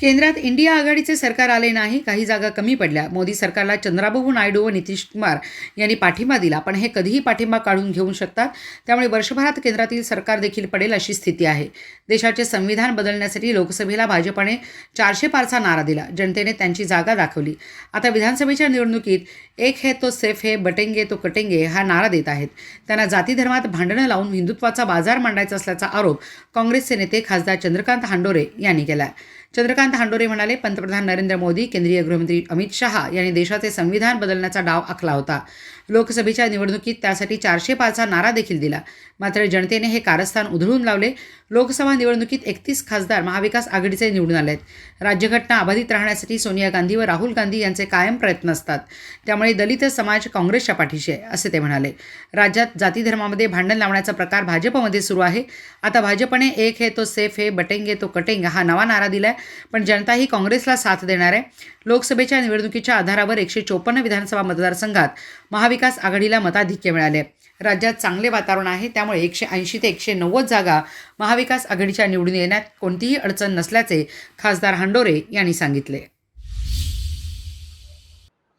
केंद्रात इंडिया आघाडीचे सरकार आले नाही काही जागा कमी पडल्या. मोदी सरकारला चंद्राबाबू नायडू व नितीश कुमार यांनी पाठिंबा दिला. पण हे कधीही पाठिंबा काढून घेऊ शकतात. त्यामुळे वर्षभरात केंद्रातील सरकार देखील पडेल अशी स्थिती आहे. देशाचे संविधान बदलण्यासाठी लोकसभेला भाजपाने चारशे पारचा नारा दिला. जनतेने त्यांची जागा दाखवली. आता विधानसभेच्या निवडणुकीत एक है तो सेफ है बटेंगे तो कटेंगे हा नारा देत आहेत. त्यांना जाती धर्मात भांडणं लावून हिंदुत्वाचा बाजार मांडायचा असल्याचा आरोप काँग्रेसचे नेते खासदार चंद्रकांत हांडोरे यांनी केला चंद्रकांत हांडोरे म्हणाले पंतप्रधान नरेंद्र मोदी केंद्रीय गृहमंत्री अमित शहा यांनी देशाचे संविधान बदलण्याचा डाव आखला होता. लोकसभेच्या निवडणुकीत त्यासाठी चारशे पाचचा नारा देखील दिला. मात्र जनतेने हे कारस्थान उधळून लावले. लोकसभा निवडणुकीत एकतीस खासदार महाविकास आघाडीचे निवडून आले आहेत राज्यघटना अबाधित राहण्यासाठी सोनिया गांधी व राहुल गांधी यांचे कायम प्रयत्न असतात. त्यामुळे दलित समाज काँग्रेसच्या पाठीशी आहे असे ते म्हणाले. राज्यात जाती धर्मामध्ये भांडण लावण्याचा प्रकार भाजपमध्ये सुरू आहे. आता भाजपने एक हे तो सेफ हे बटेंगे तो कटेंगे हा नवा नारा दिला आहे पण जनता ही काँग्रेसला साथ देणार आहे. लोकसभेच्या निवडणुकीच्या आधारावर एकशे चोपन्न विधानसभा मतदारसंघात महाविकास आघाडीला मताधिक्य मिळाले राज्यात चांगले वातावरण आहे त्यामुळे एकशे ऐंशी ते एकशे नव्वद जागा महाविकास आघाडीच्या निवडून येण्यात कोणतीही अडचण नसल्याचे खासदार हांडोरे यांनी सांगितले.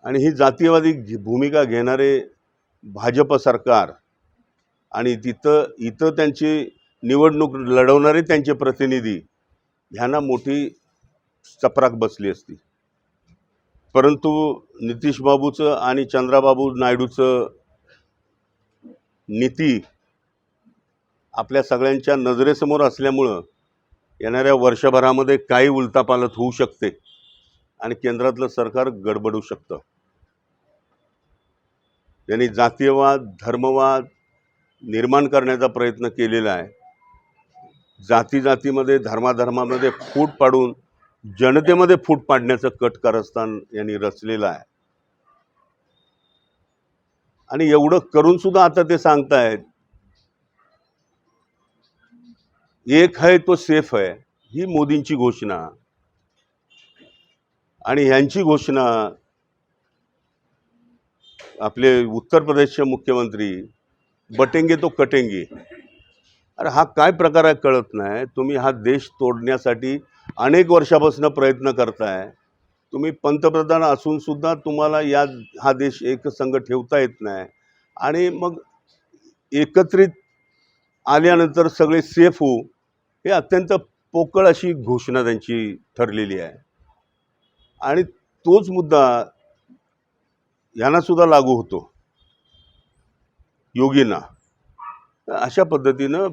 आणि ही जातीयवादी भूमिका घेणारे भाजप सरकार आणि तिथं इथं त्यांची निवडणूक लढवणारे त्यांचे प्रतिनिधी ह्यांना मोठी चपराक बसली असती. परंतु नितीश बाबूचं आणि चंद्राबाबू नायडूचं नीती आपल्या सगळ्यांच्या नजरेसमोर असल्यामुळं येणाऱ्या वर्षभरामध्ये काही उलतापालत होऊ शकते आणि केंद्रातलं सरकार गडबडू शकतं. त्यांनी जातीयवाद धर्मवाद निर्माण करण्याचा प्रयत्न केलेला आहे. जाती जातीमध्ये धर्माधर्मामध्ये फूट पाडून जनतेमध्ये फूट पाडण्याचं कट कारस्थान यांनी रचलेलं आहे. आणि एवढं करून सुद्धा आता ते सांगतायत एक है तो सेफ आहे ही मोदींची घोषणा. आणि ह्यांची घोषणा आपले उत्तर प्रदेशचे मुख्यमंत्री बटेंगे तो कटेंगे. अरे हा काय प्रकार आहे कळत नाही तुम्ही हा देश तोडण्यासाठी अनेक वर्षापासून प्रयत्न करताय. तुम्ही पंतप्रधान असून सुद्धा तुम्हाला या हा देश एकसंघ ठेवता येत नाही. आणि मग एकत्रित आल्यानंतर सगळे सेफ होऊ हे अत्यंत पोकळ अशी घोषणा त्यांची ठरलेली आहे. आणि तोच मुद्दा यांनासुद्धा लागू होतो. योगींना. अशा पद्धतीनं